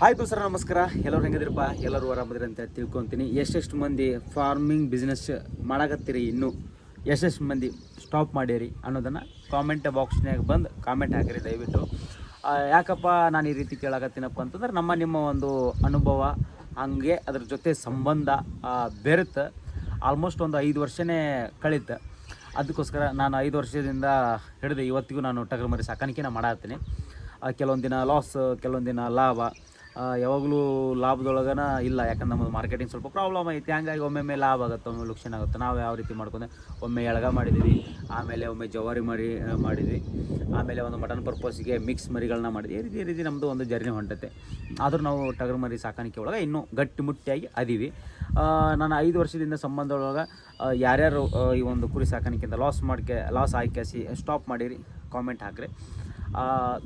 Hi ದೋಸ್ತರ, ನಮಸ್ಕಾರ. ಎಲ್ಲರೂ ಹೆಂಗದಿರಪ್ಪ? ಎಲ್ಲರೂ ಆರಾಮದಿರಿ ಅಂತ ತಿಳ್ಕೊತೀನಿ. ಎಷ್ಟೆಷ್ಟು ಮಂದಿ ಫಾರ್ಮಿಂಗ್ ಬಿಸ್ನೆಸ್ ಮಾಡಾಕತ್ತೀರಿ ಇನ್ನೂ? ಎಷ್ಟೆಷ್ಟು ಮಂದಿ ಸ್ಟಾಪ್ ಮಾಡಿರಿ ಅನ್ನೋದನ್ನು ಕಾಮೆಂಟ್ ಬಾಕ್ಸ್ನಾಗ ಬಂದು ಕಾಮೆಂಟ್ ಹಾಕಿರಿ ದಯವಿಟ್ಟು. ಯಾಕಪ್ಪ ನಾನು ಈ ರೀತಿ ಕೇಳಾಕತ್ತೀನಪ್ಪ ಅಂತಂದ್ರೆ ನಮ್ಮ ನಿಮ್ಮ ಒಂದು ಅನುಭವ, ಹಂಗೆ ಅದ್ರ ಜೊತೆ ಸಂಬಂಧ ಬೆರೆತು ಆಲ್ಮೋಸ್ಟ್ ಒಂದು ಐದು ವರ್ಷನೇ ಕಳೀತು. ಅದಕ್ಕೋಸ್ಕರ ನಾನು ಐದು ವರ್ಷದಿಂದ ಹಿಡಿದು ಇವತ್ತಿಗೂ ನಾನು ಟಗರು ಮರಿ ಸಾಕಾಣಿಕೆನ ಮಾಡತ್ತೀನಿ. ಕೆಲವೊಂದು ಲಾಸ್ ಕೆಲವೊಂದು ದಿನ ಲಾಭ ಯಾವಾಗಲೂ ಲಾಭದೊಳಗನ ಇಲ್ಲ. ಯಾಕಂದ್ರೆ ನಮ್ಮದು ಮಾರ್ಕೆಟಿಂಗ್ ಸ್ವಲ್ಪ ಪ್ರಾಬ್ಲಮ್ ಐತಿ. ಹಂಗಾಗಿ ಒಮ್ಮೊಮ್ಮೆ ಲಾಭ ಆಗುತ್ತೆ ಒಮ್ಮೆ ಲುಕ್ಷನ್ ಆಗುತ್ತೆ. ನಾವು ಯಾವ ರೀತಿ ಮಾಡ್ಕೊಂಡೆ? ಒಮ್ಮೆ ಎಳಗ ಮಾಡಿದ್ದೀವಿ ಆಮೇಲೆ ಒಮ್ಮೆ ಜವಾರಿ ಮರಿ ಮಾಡಿದ್ವಿ. ಆಮೇಲೆ ಒಂದು ಮಟನ್ ಪರ್ಪಸ್ಗೆ ಮಿಕ್ಸ್ ಮರಿಗಳನ್ನ ಮಾಡಿದ್ವಿ. ಈ ರೀತಿ ಈ ರೀತಿ ನಮ್ಮದು ಒಂದು ಜರ್ನಿ ಹೊಂಟತೆ. ಆದರೂ ನಾವು ಟಗರ್ ಮರಿ ಸಾಕಾಣಿಕೆ ಒಳಗೆ ಇನ್ನೂ ಗಟ್ಟಿಮುಟ್ಟಿಯಾಗಿ ಅದೀವಿ. ನಾನು ಐದು ವರ್ಷದಿಂದ ಸಂಬಂಧ ಒಳಗೆ ಆ, ಯಾರ್ಯಾರು ಈ ಒಂದು ಕುರಿ ಸಾಕಾಣಿಕೆಯಿಂದ ಲಾಸ್ ಮಾಡ್ಕೆ ಲಾಸ್ ಆಯ್ಕೆಸಿ ಸ್ಟಾಪ್ ಮಾಡಿರಿ ಕಾಮೆಂಟ್ ಹಾಕ್ರಿ.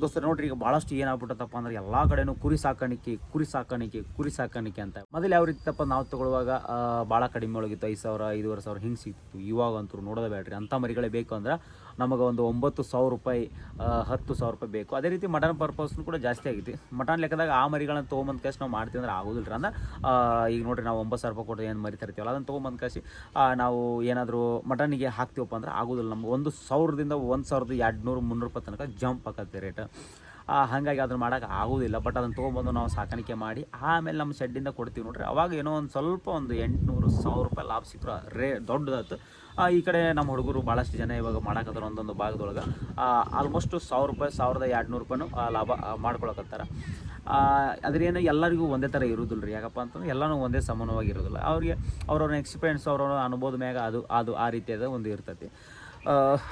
ದೋಸ್ತರು ನೋಡ್ರಿ, ಈಗ ಭಾಳಷ್ಟು ಏನಾಗ್ಬಿಟ್ಟತ್ತಪ್ಪ ಅಂದ್ರೆ ಎಲ್ಲ ಕಡೆನೂ ಕುರಿ ಸಾಕಾಣಿಕೆ ಕುರಿ ಸಾಕಾಣಿಕೆ ಕುರಿ ಸಾಕಾಣಿಕೆ ಅಂತ. ಮೊದಲು ಯಾವ ರೀತಿ ತಪ್ಪ ನಾವು ತಗೊಳ್ಳುವಾಗ ಭಾಳ ಕಡಿಮೆ ಒಳಗಿತ್ತು, ಐದು ಸಾವಿರ, ಐದುವರೆ ಸಾವಿರ ಹಿಂಗೆ ಸಿಕ್ತು ಇವಾಗ ಅಂತೂ ನೋಡೋದೇ ಬೇಡ್ರಿ. ಅಂಥ ಮರಿಗಳೇ ಬೇಕು ಅಂದ್ರೆ ನಮಗೆ ಒಂದು ಒಂಬತ್ತು ಸಾವಿರ ರೂಪಾಯಿ ಹತ್ತು ಸಾವಿರ ರೂಪಾಯಿ ಬೇಕು. ಅದೇ ರೀತಿ ಮಟನ್ ಪರ್ಪಸ್ನು ಕೂಡ ಜಾಸ್ತಿ ಆಗೈತಿ ಮಟನ್ ಲೆಕ್ಕದಾಗ ಆ ಮರಿಗಳನ್ನು ತೊಗೊಂಬಂದು ಕಾಸು ನಾವು ಮಾಡ್ತೀವಿ ಅಂದ್ರೆ ಆಗೋದಿಲ್ಲ ಅಂದ್ರೆ ಈಗ ನೋಡಿರಿ ನಾವು ಒಂಬತ್ತು ಸಾವಿರ ರೂಪಾಯಿ ಕೊಟ್ಟು ಏನು ಮರಿ ತರ್ತೀವಲ್ಲ, ಅದನ್ನು ತೊಗೊಂಬಂದ್ ಕಾಸಿ ನಾವು ಏನಾದರೂ ಮಟನ್ಗೆ ಹಾಕ್ತೀವಪ್ಪ ಅಂದ್ರೆ ಆಗೋದಿಲ್ಲ. ನಮ್ಗೆ ಒಂದು ಸಾವಿರದಿಂದ ಒಂದು ಸಾವಿರದ ಎರಡು ನೂರು ಮುನ್ನೂರು ರೂಪಾಯಿ ತನಕ ಜಂಪ್ ಆಗತ್ತೆ ರೇಟ್ ಹಾಗಾಗಿ ಅದನ್ನು ಮಾಡೋಕೆ ಆಗೋದಿಲ್ಲ. ಬಟ್ ಅದನ್ನು ತೊಗೊಂಬಂದು ನಾವು ಸಾಕಾಣಿಕೆ ಮಾಡಿ, ಆಮೇಲೆ ನಮ್ಮ ಶೆಡ್ಡಿಂದ ಕೊಡ್ತೀವಿ ನೋಡ್ರಿ. ಅವಾಗ ಏನೋ ಒಂದು ಸ್ವಲ್ಪ ಒಂದು ಎಂಟುನೂರು, ಸಾವಿರ ರೂಪಾಯಿ ಲಾಭ ಸಿಕ್ಕರು ರೇ, ದೊಡ್ಡದಾಯ್ತು. ಈ ಕಡೆ ನಮ್ಮ ಹುಡುಗರು ಭಾಳಷ್ಟು ಜನ ಇವಾಗ ಮಾಡಾಕತ್ತಾರ ಒಂದೊಂದು ಭಾಗದೊಳಗೆ. ಆಲ್ಮೋಸ್ಟ್ ಸಾವಿರ ರೂಪಾಯಿ, ಸಾವಿರದ ಎರಡು ನೂರು ರೂಪಾಯಿನೂ ಲಾಭ ಮಾಡ್ಕೊಳಕತ್ತಾರ. ಅದ್ರೇನು ಎಲ್ಲರಿಗೂ ಒಂದೇ ಥರ ಇರೋದಿಲ್ಲ ರೀ ಯಾಕಪ್ಪ ಅಂತಂದ್ರೆ ಎಲ್ಲನೂ ಒಂದೇ ಸಮಾನವಾಗಿರೋದಿಲ್ಲ. ಅವ್ರಿಗೆ ಅವ್ರವ್ರ ಎಕ್ಸ್ಪೀರಿಯೆನ್ಸ್ ಅವ್ರವ್ರ ಅನುಭವದ ಮ್ಯಾಗ ಅದು ಅದು ಆ ರೀತಿಯಾದ ಒಂದು ಇರ್ತೈತಿ.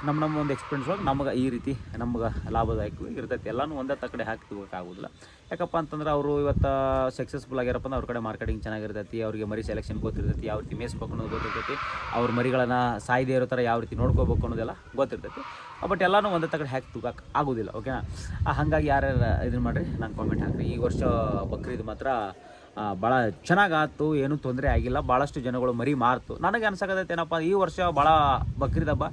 ನಮ್ಮ ನಮ್ಮ ಒಂದು ಎಕ್ಸ್ಪೀರಿಯನ್ಸ್ ಒಳಗೆ ನಮಗೆ ಈ ರೀತಿ ನಮ್ಗೆ ಲಾಭದಾಯಕ ಇರ್ತೈತಿ. ಎಲ್ಲನೂ ಒಂದೇ ತಕ್ಕಡೆ ಹಾಕಿ ಯಾಕಪ್ಪ ಅಂತಂದ್ರೆ ಅವರು ಇವತ್ತು ಸಕ್ಸಸ್ಫುಲ್ ಆಗ್ಯಾರಪ್ಪ ಅಂದ್ರೆ ಅವ್ರ ಕಡೆ ಮಾರ್ಕೆಟಿಂಗ್ ಚೆನ್ನಾಗಿರ್ತೈತಿ, ಅವರಿಗೆ ಮರಿ ಸೆಲೆಕ್ಷನ್ ಗೊತ್ತಿರ್ತೈತಿ, ಯಾವ ರೀತಿ ಮೇಯಿಸ್ಬೇಕು ಅನ್ನೋದು ಗೊತ್ತಿರ್ತೈತಿ, ಅವ್ರ ಮರಿಗಳನ್ನು ಸಾಯ್ದೇ ಇರೋ ಥರ ಯಾವ ರೀತಿ ನೋಡ್ಕೋಬೇಕು ಅನ್ನೋದೆಲ್ಲ ಗೊತ್ತಿರ್ತೈತಿ. ಬಟ್ ಎಲ್ಲನೂ ಒಂದೇ ತಗಡೆ ಹಾಕಿ ತೂಗಕ್ಕೆ ಆಗೋದಿಲ್ಲ ಓಕೆನಾ ಹಾಗಾಗಿ ಯಾರ್ಯಾರು ಇದನ್ನು ಮಾಡಿರಿ ನಾನು ಕಾಮೆಂಟ್ ಹಾಕ್ರಿ. ಈ ವರ್ಷ ಬಕ್ರೀದ್ ಮಾತ್ರ ಭಾಳ ಚೆನ್ನಾಗಾಯ್ತು ಏನೂ ತೊಂದರೆ ಆಗಿಲ್ಲ ಭಾಳಷ್ಟು ಜನಗಳು ಮರಿ ಮಾರ್ತು. ನನಗೆ ಅನ್ಸಕತ್ತೈತೆ ಏನಪ್ಪ ಈ ವರ್ಷ ಭಾಳ ಬಕ್ರೀದ್ ಹಬ್ಬ.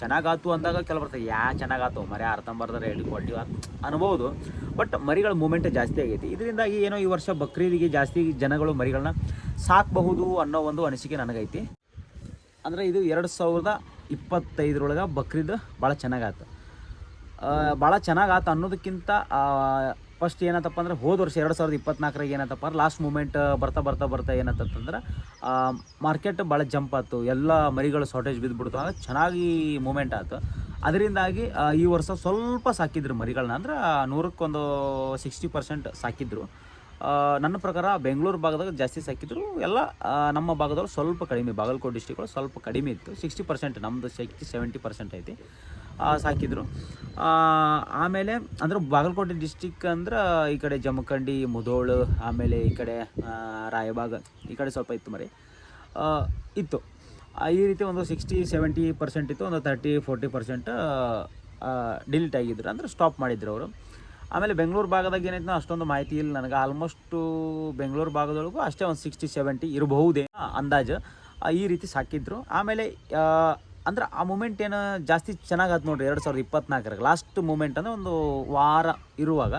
ಚೆನ್ನಾಗಾತು ಅಂದಾಗ ಕೆಲವು ಬರ್ತದೆ ಯಾ, ಚೆನ್ನಾಗಾತು ಮರಿ ಅರ್ಧಂಬರ್ಧರ ಹೇಳಿ ಕ್ವಾಲಿಟಿ ಅನ್ಬೋದು. ಬಟ್ ಮರಿಗಳ ಮೂಮೆಂಟ್ ಜಾಸ್ತಿ ಆಗೈತಿ. ಇದರಿಂದಾಗಿ ಏನೋ ಈ ವರ್ಷ ಬಕ್ರೀದಿಗೆ ಜಾಸ್ತಿ ಜನಗಳು ಮರಿಗಳನ್ನ ಸಾಕಬಹುದು ಅನ್ನೋ ಒಂದು ಅನಿಸಿಕೆ ನನಗೈತಿ. ಅಂದರೆ ಇದು ಎರಡು ಸಾವಿರದ ಇಪ್ಪತ್ತೈದರೊಳಗೆ ಬಕ್ರೀದ್ ಭಾಳ ಚೆನ್ನಾಗಾತು. ಭಾಳ ಚೆನ್ನಾಗಾತು ಅನ್ನೋದಕ್ಕಿಂತ ಫಸ್ಟ್ ಏನಂತಪ್ಪ ಅಂದ್ರೆ ಹೋದ ವರ್ಷ ಎರಡು ಸಾವಿರದ ಇಪ್ಪತ್ನಾಲ್ಕರಾಗ ಏನಂತಪ್ಪ ಅಂದ್ರೆ ಲಾಸ್ಟ್ ಮೂಮೆಂಟ್ ಬರ್ತಾ ಬರ್ತಾ ಬರ್ತಾ ಏನಂತಂದ್ರೆ ಮಾರ್ಕೆಟ್ ಭಾಳ ಜಂಪ್ ಆಯ್ತು ಎಲ್ಲ ಮರಿಗಳು ಶಾರ್ಟೇಜ್ ಬಿದ್ದುಬಿಡ್ತು ಆಗ ಚೆನ್ನಾಗಿ ಮೂಮೆಂಟ್ ಆಯಿತು ಅದರಿಂದಾಗಿ ಈ ವರ್ಷ ಸ್ವಲ್ಪ ಸಾಕಿದ್ರು ಮರಿಗಳನ್ನ ಅಂದ್ರೆ ನೂರಕ್ಕೊಂದು ಸಿಕ್ಸ್ಟಿ ಪರ್ಸೆಂಟ್ ಸಾಕಿದ್ರು. ನನ್ನ ಪ್ರಕಾರ ಬೆಂಗಳೂರು ಭಾಗದಾಗ ಜಾಸ್ತಿ ಸಾಕಿದ್ರು. ಎಲ್ಲ ನಮ್ಮ ಭಾಗದವ್ರು ಸ್ವಲ್ಪ ಕಡಿಮೆ, ಬಾಗಲಕೋಟೆ ಡಿಸ್ಟಿಕ್ ಸ್ವಲ್ಪ ಕಡಿಮೆ ಇತ್ತು. ಸಿಕ್ಸ್ಟಿ ಪರ್ಸೆಂಟ್ ನಮ್ಮದು ಶಕ್ತಿ ಸೆವೆಂಟಿ ಪರ್ಸೆಂಟ್ ಐತಿ. ಸಾಕಿದ್ರು. ಆಮೇಲೆ ಅಂದ್ರೆ ಬಾಗಲಕೋಟೆ ಡಿಸ್ಟಿಕ್ ಅಂದ್ರೆ ಈ ಕಡೆ ಜಮಖಂಡಿ, ಮುಧೋಳು, ಆಮೇಲೆ ಈ ಕಡೆ ರಾಯಬಾಗ ಈ ಕಡೆ ಸ್ವಲ್ಪ ಇತ್ತು ಮರಿ. ಇತ್ತು. ಈ ರೀತಿ ಒಂದು ಸಿಕ್ಸ್ಟಿ ಸೆವೆಂಟಿ ಪರ್ಸೆಂಟ್ ಇತ್ತು. ಒಂದು ತರ್ಟಿ ಫೋರ್ಟಿ ಪರ್ಸೆಂಟ್ ಡಿಲೀಟ್ ಆಗಿದ್ರು. ಅಂದ್ರೆ ಸ್ಟಾಪ್ ಮಾಡಿದ್ರು ಅವರು. ಆಮೇಲೆ ಬೆಂಗಳೂರು ಭಾಗದಾಗ ಏನೈತೆ ಅಷ್ಟೊಂದು ಮಾಹಿತಿ ಇಲ್ಲ ನನಗೆ. ಆಲ್ಮೋಸ್ಟು ಬೆಂಗಳೂರು ಭಾಗದೊಳಗೂ ಅಷ್ಟೇ ಒಂದು ಸಿಕ್ಸ್ಟಿ ಸೆವೆಂಟಿ ಇರಬಹುದೇ ಅಂದಾಜು. ಈ ರೀತಿ ಸಾಕಿದ್ರು. ಆಮೇಲೆ ಅಂದ್ರೆ ಆ ಮೂಮೆಂಟ್ ಏನು ಜಾಸ್ತಿ ಚೆನ್ನಾಗಾಯ್ತು ನೋಡ್ರಿ, ಎರಡು ಸಾವಿರದ ಇಪ್ಪತ್ನಾಲ್ಕರಾಗ. ಲಾಸ್ಟ್ ಮೂಮೆಂಟ್ ಅಂದರೆ ಒಂದು ವಾರ ಇರುವಾಗ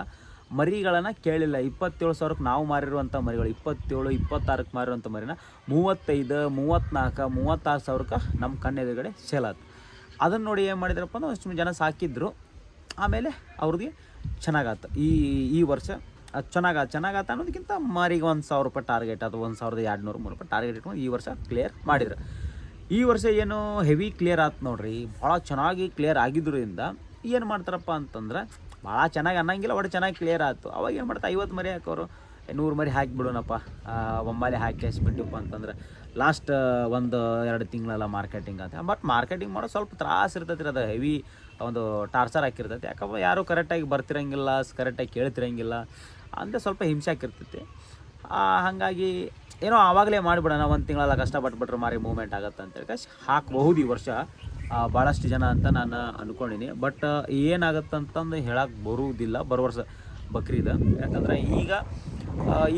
ಮರಿಗಳನ್ನು ಕೇಳಿಲ್ಲ. ಇಪ್ಪತ್ತೇಳು ಸಾವಿರಕ್ಕೆ ನಾವು ಮಾರಿರುವಂಥ ಮರಿಗಳು, ಇಪ್ಪತ್ತೇಳು, ಇಪ್ಪತ್ತಾರಕ್ಕೆ ಮಾರಿರುವಂಥ ಮರಿನ ಮೂವತ್ತೈದು ಮೂವತ್ತ್ನಾಲ್ಕು ಮೂವತ್ತಾರು ಸಾವಿರಕ್ಕೆ ನಮ್ಮ ಕಣ್ಣೆದುರುಗಡೆ ಸೇಲಾತು ಅದನ್ನು ನೋಡಿ ಏನು ಮಾಡಿದ್ರಪ್ಪ ಅಂದ್ರೆ ಅಷ್ಟು ಜನ ಸಾಕಿದ್ರು. ಆಮೇಲೆ ಅವ್ರಿಗೆ ಚೆನ್ನಾಗಾತು ಈ ಈ ವರ್ಷ ಅದು ಚೆನ್ನಾಗ ಚೆನ್ನಾಗಾತ ಅನ್ನೋದಕ್ಕಿಂತ ಮಾರಿಗೆ ಒಂದು ಸಾವಿರ ರೂಪಾಯಿ ಟಾರ್ಗೆಟ್ ಅದು ಒಂದು ಸಾವಿರದ ಎರಡು ನೂರು ಮೂರು ರೂಪಾಯಿ ಟಾರ್ಗೆಟ್ ಇಟ್ಕೊಂಡು ಈ ವರ್ಷ ಕ್ಲಿಯರ್ ಮಾಡಿದ್ರು. ಈ ವರ್ಷ ಏನು ಹೆವಿ ಕ್ಲಿಯರ್ ಆಯ್ತು ನೋಡ್ರಿ. ಭಾಳ ಚೆನ್ನಾಗಿ ಕ್ಲಿಯರ್ ಆಗಿದ್ದರಿಂದ ಏನು ಮಾಡ್ತಾರಪ್ಪ ಅಂತಂದ್ರೆ ಭಾಳ ಚೆನ್ನಾಗಿ ಅನ್ನಂಗಿಲ್ಲ ಒಟ್ಟು ಚೆನ್ನಾಗಿ ಕ್ಲಿಯರ್ ಆಯಿತು ಅವಾಗ ಏನು ಮಾಡ್ತಾರೆ ಐವತ್ತು ಮರಿ ಹಾಕೋರು. ನೂರು ಮರಿ ಹಾಕಿಬಿಡೋಣಪ್ಪ ಒಮ್ಮಾಲೆ ಹಾಕಿ ಹಚ್ಬಿಟ್ಟಿವಪ್ಪ ಅಂತಂದ್ರೆ ಲಾಸ್ಟ್ ಒಂದು, ಎರಡು ತಿಂಗಳೆಲ್ಲ ಮಾರ್ಕೆಟಿಂಗ್ ಅಂತ ಬಟ್ ಮಾರ್ಕೆಟಿಂಗ್ ಮಾಡೋ ಸ್ವಲ್ಪ ತ್ರಾಸ ಇರ್ತೈತಿ ಅದು ಹೆವಿ ಒಂದು ಟಾರ್ಚರ್ ಹಾಕಿರ್ತೈತಿ. ಯಾಕಪ್ಪ, ಯಾರು ಕರೆಕ್ಟಾಗಿ ಬರ್ತಿರಂಗಿಲ್ಲ ಕರೆಕ್ಟಾಗಿ ಕೇಳ್ತಿರಂಗಿಲ್ಲ. ಅಂದರೆ ಸ್ವಲ್ಪ ಹಿಂಸೆ ಹಾಕಿರ್ತೈತಿ. ಹಾಗಾಗಿ ಏನೋ ಆವಾಗಲೇ ಮಾಡಿಬಿಡೋಣ ಒಂದು ತಿಂಗಳೆಲ್ಲ ಕಷ್ಟಪಟ್ಬಿಟ್ರೆ ಮಾರಿ ಮೂಮೆಂಟ್ ಆಗುತ್ತೆ ಅಂತೇಳಿ. ಕಶ್ ಹಾಕಬಹುದು ಈ ವರ್ಷ. ಭಾಳಷ್ಟು ಜನ ಅಂತ ನಾನು ಅಂದ್ಕೊಂಡಿನಿ ಬಟ್ ಏನಾಗುತ್ತೆ ಅಂತಂದು ಹೇಳಕ್ಕೆ ಬರುವುದಿಲ್ಲ ಬರೋ ವರ್ಷ ಬಕ್ರೀದ ಯಾಕಂದ್ರೆ ಈಗ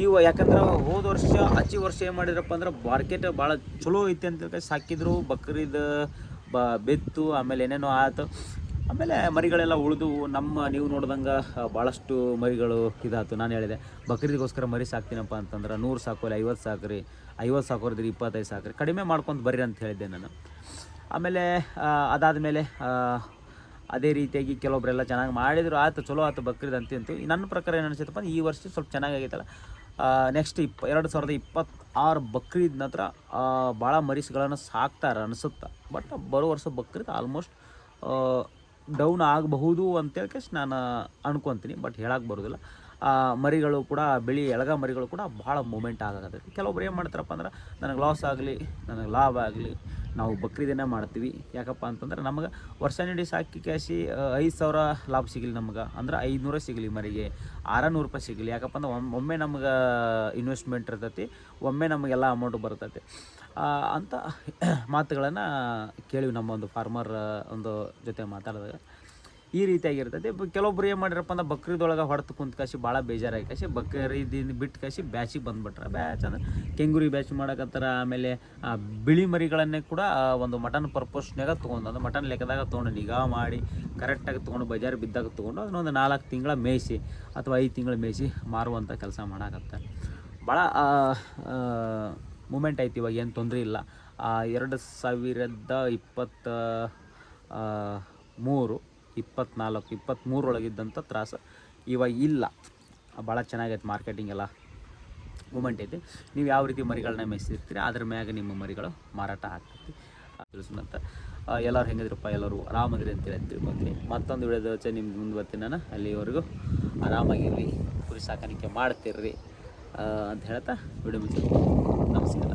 ಈ ಯಾಕಂದ್ರೆ ಹೋದ ವರ್ಷ, ಆಚೆ ವರ್ಷ ಏನು ಮಾಡಿದ್ರಪ್ಪ ಅಂದ್ರೆ ಮಾರ್ಕೆಟ್ ಭಾಳ ಚಲೋ ಐತಿ ಅಂತ ಸಾಕಿದ್ರು ಬಕ್ರೀದ್ ಬ, ಬೆತ್ತು, ಆಮೇಲೆ ಏನೇನೋ ಆಯ್ತು ಆಮೇಲೆ ಮರಿಗಳೆಲ್ಲ ಉಳಿದು ನಮ್ಮ ನೀವು ನೋಡ್ದಂಗೆ ಭಾಳಷ್ಟು ಮರಿಗಳು ಇದಾಯ್ತು. ನಾನು ಹೇಳಿದೆ, ಬಕ್ರೀದಿಗೋಸ್ಕರ ಮರಿ ಸಾಕ್ತೀನಪ್ಪ ಅಂತಂದ್ರೆ ನೂರು ಸಾಕೋಲ್ಲ ಐವತ್ತು ಸಾಕ್ರಿ ಐವತ್ತು ಸಾಕೋರಿದ್ರಿ ಇಪ್ಪತ್ತೈದು ಸಾಕ್ರಿ ಕಡಿಮೆ ಮಾಡ್ಕೊಂಡು ಬರ್ರಿ ಅಂತ ಹೇಳಿದ್ದೆ ನಾನು. ಆಮೇಲೆ ಅದಾದಮೇಲೆ ಅದೇ ರೀತಿಯಾಗಿ ಕೆಲವೊಬ್ಬರೆಲ್ಲ ಚೆನ್ನಾಗಿ ಮಾಡಿದ್ರು, ಆಯ್ತು, ಚಲೋ ಆಯ್ತು ಬಕ್ರೀದ್ ಅಂತಿಂತು ನನ್ನ ಪ್ರಕಾರ ಏನು ಅನಿಸುತ್ತಪ್ಪ ಈ ವರ್ಷ ಸ್ವಲ್ಪ ಚೆನ್ನಾಗೈತಲ್ಲ ನೆಕ್ಸ್ಟ್ ಇಪ್ಪ, ಎರಡು ಸಾವಿರದ ಇಪ್ಪತ್ತಾರು ಬಕ್ರೀದ್ ನಂತರ ಭಾಳ ಮರಿಸ್ಗಳನ್ನು ಸಾಕ್ತಾರೆ ಅನಿಸುತ್ತೆ. ಬಟ್ ಬರೋ ವರ್ಷ ಬಕ್ರೀದ್ ಆಲ್ಮೋಸ್ಟ್ ಡೌನ್ ಆಗಬಹುದು ಅಂತೇಳಿ ನಾನು ಅನ್ಕೊತೀನಿ ಬಟ್ ಹೇಳಕ್ಕೆ ಬರೋದಿಲ್ಲ. ಮರಿಗಳು ಕೂಡ, ಬಿಳಿ ಎಳಗ ಮರಿಗಳು ಕೂಡ ಭಾಳ ಮೂಮೆಂಟ್ ಆಗಕತ್ತೈತಿ. ಕೆಲವೊಬ್ರು ಏನು ಮಾಡ್ತಾರಪ್ಪ ಅಂದ್ರೆ, ನನಗೆ ಲಾಸ್ ಆಗಲಿ, ನನಗೆ ಲಾಭ ಆಗಲಿ, ನಾವು ಬಕ್ರೀದಿನೇ ಮಾಡ್ತೀವಿ. ಯಾಕಪ್ಪ ಅಂತಂದ್ರೆ, ನಮಗೆ ವರ್ಷ ನೀಡಿ ಸಾಕಿ ಕ್ಯಾಶಿ ಐದು ಸಾವಿರ ಲಾಭ ಸಿಗಲಿ ನಮ್ಗೆ. ಅಂದ್ರೆ ಐದುನೂರ ಸಿಗಲಿ ಮರಿಗೆ. ಆರುನೂರು ರೂಪಾಯಿ ಸಿಗಲಿ. ಯಾಕಪ್ಪ ಅಂದ್ರೆ ಒಮ್ಮೆ ನಮ್ಗೆ ಇನ್ವೆಸ್ಟ್ಮೆಂಟ್ ಇರ್ತೈತಿ, ಒಮ್ಮೆ ನಮಗೆಲ್ಲ ಅಮೌಂಟ್ ಬರ್ತೈತಿ. ಅಂತ ಮಾತುಗಳನ್ನು ಕೇಳಿವಿ ನಮ್ಮ ಒಂದು ಫಾರ್ಮರ್ ಒಂದು ಜೊತೆ ಮಾತಾಡಿದಾಗ. ಈ ರೀತಿಯಾಗಿರ್ತದೆ. ಕೆಲವೊಬ್ರು ಏನು ಮಾಡಿರಪ್ಪ ಅಂದ್ರೆ ಬಕ್ರೀದೊಳಗೆ ಹೊಡೆತು ಕುಂತ ಬಹಳ ಭಾಳ ಬೇಜಾರಾಗಿ ಕಾಸಿ ಬಕ್ರೀದಿಂದ ಬಿಟ್ಟು ಕಾಸಿ ಬ್ಯಾಚಿಗೆ ಬಂದ್ಬಿಟ್ರೆ. ಬ್ಯಾಚ್ ಅಂದ್ರೆ ಕೆಂಗುರಿ ಬ್ಯಾಚ್ ಮಾಡಕತ್ತಾರ, ಆಮೇಲೆ ಬಿಳಿ ಮರಿಗಳನ್ನೇ ಕೂಡ ಒಂದು ಮಟನ್ ಪರ್ಪಸ್ನಾಗ ತೊಗೊಂಡು ಅಂದ್ರೆ ಮಟನ್ ಲೆಕ್ಕದಾಗ ತೊಗೊಂಡು ನಿಗಾ ಮಾಡಿ ಕರೆಕ್ಟಾಗಿ ತೊಗೊಂಡು ಬಜಾರ್ ಬಿದ್ದಾಗ ತೊಗೊಂಡು ಅದನ್ನೊಂದು ನಾಲ್ಕು ತಿಂಗಳ ಮೇಯಿಸಿ ಅಥವಾ ಐದು ತಿಂಗಳ ಮೇಯಿಸಿ ಮಾರುವಂಥ ಕೆಲಸ ಮಾಡಕತ್ತಾರೆ. ಭಾಳ ಮೂಮೆಂಟ್ ಐತಿ ಇವಾಗ, ಏನು ತೊಂದರೆ ಇಲ್ಲ. ಎರಡು ಸಾವಿರದ ಇಪ್ಪತ್ತ ಮೂರು ಇಪ್ಪತ್ನಾಲ್ಕು ಇಪ್ಪತ್ತ್ಮೂರೊಳಗಿದ್ದಂಥ ತ್ರಾಸ ಇವಾಗ ಇಲ್ಲ. ಭಾಳ ಚೆನ್ನಾಗೈತೆ ಮಾರ್ಕೆಟಿಂಗ್ ಎಲ್ಲ ಮೂಮೆಂಟ್ ಐತಿ. ನೀವು ಯಾವ ರೀತಿ ಮರಿಗಳನ್ನ ಮೇಯಿಸಿರ್ತೀರಿ, ಅದ್ರ ಮ್ಯಾಗ ನಿಮ್ಮ ಮರಿಗಳು ಮಾರಾಟ ಆಗ್ತೈತಿ. ತಿಳಿಸ್ಮಂತ ಎಲ್ಲರೂ ಹೆಂಗಿದ್ರಪ್ಪ, ಎಲ್ಲರೂ ಆರಾಮಾಗಿರಿ ಅಂತೇಳಿ ಅಂತ ತಿಳ್ಕೊತೀನಿ. ಮತ್ತೊಂದು ವಿಡಿಯೋದ ನಿಮ್ಮ ಮುಂದೆ ಬರ್ತೀನಿ ನಾನು. ಅಲ್ಲಿವರೆಗೂ ಆರಾಮಾಗಿರ್ರಿ, ಕುರಿ ಸಾಕಾಣಿಕೆ ಮಾಡ್ತಿರ್ರಿ ಅಂತ ಹೇಳ್ತಾ ವಿಡಿಯೋ ಮುಚ್ಚಿ ನಮಸ್ಕಾರ.